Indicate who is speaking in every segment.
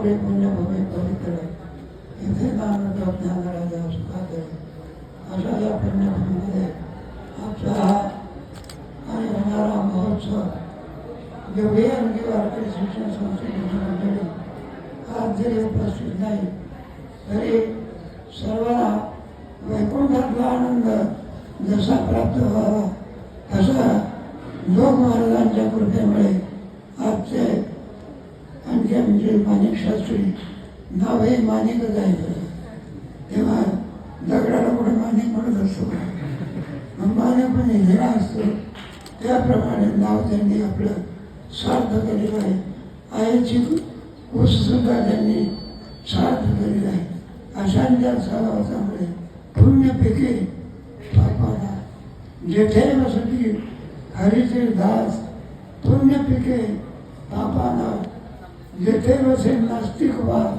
Speaker 1: आपली पुण्यभूमी पवित्र इथे नाम जप ज्ञानराजा सुखाकर अशा या पुण्यभूमीमध्ये आजचा हा आणि होणारा महोत्सव जेवढी आणखी वारकरी शिक्षण संस्थेची मंडळी आज जरी उपस्थित नाही तरी सर्वांना वैकुंठातला आनंद जसा प्राप्त व्हावा तसा लोक महाराजांच्या कृपेमुळे आजचे आणखी म्हणजे माणिक शास्त्री नावही माणिकच आहे तेव्हा दगडाला कुठे माणिक म्हणत असतो मग माणिक पण हिरा असतो. त्याप्रमाणे नाव त्यांनी आपलं सार्थ केलेलं आहे. आईची कुठसुद्धा त्यांनी सार्थ केलेलं आहे. अशांच्या सहवासामुळे पुण्य पिके पापाला जेथे वसुकी हरीचे दास पुण्य पिके पापाला जेथे वसे नास्तिक वाद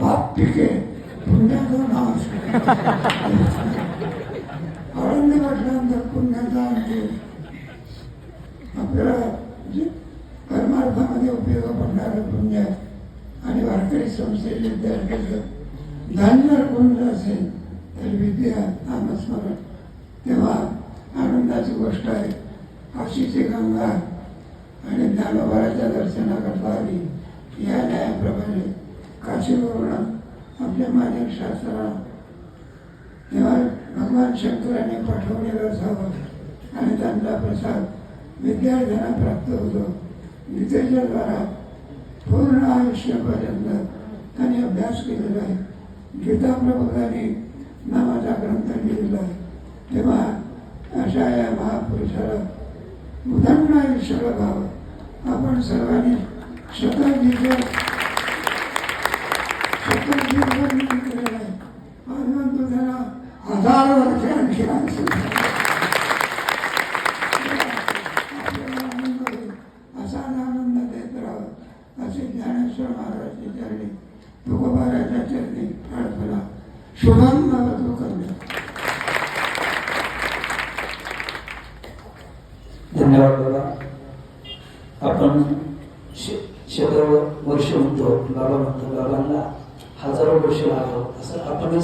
Speaker 1: पाप पिके पुण्याचा नाश. आनंद म्हटल्यानंतर पुण्याचा आणखी. आपल्याला कर्मार्थामध्ये उपयोग पडणारं पुण्य आणि वारकरी संस्थेचे विद्यार्थ्याचं धान्य गुण असेल तर विद्या नामस्मरण तेव्हा आनंदाची गोष्ट आहे. काशीची गंगा आणि ज्ञानोबाराच्या दर्शनाकरता आली. या न्यायाप्रमाणे काशीवरून आपल्या मानिक शास्त्राला तेव्हा भगवान शंकराने पाठवलेलं असावं आणि त्यांचा प्रसाद विद्यार्थ्यांना प्राप्त होतो. गीतेच्या द्वारा पूर्ण आयुष्यापर्यंत त्यांनी अभ्यास केलेला आहे. गीता प्रबोधाने नावाचा ग्रंथ लिहिलेला आहे. तेव्हा अशा या महापुरुषाला उदाहरण आयुष्याला व्हावं आपण सर्वांनी शताब्दीचं शताब्दी केलेला आहे भगवंत त्याला हजार वर्ष आणखी आणखी आपल्याला आनंद होईल असाच आनंद देत राहावं असे ज्ञानेश्वर महाराजची चरणी तुकोबाराच्या चरणी प्रार्थना शुभम भवतु करूया
Speaker 2: धन्यवाद आपण शेकडो वर्ष म्हणतो बाबा म्हणतो बाबांना हजारो वर्ष लागलो. असं आपण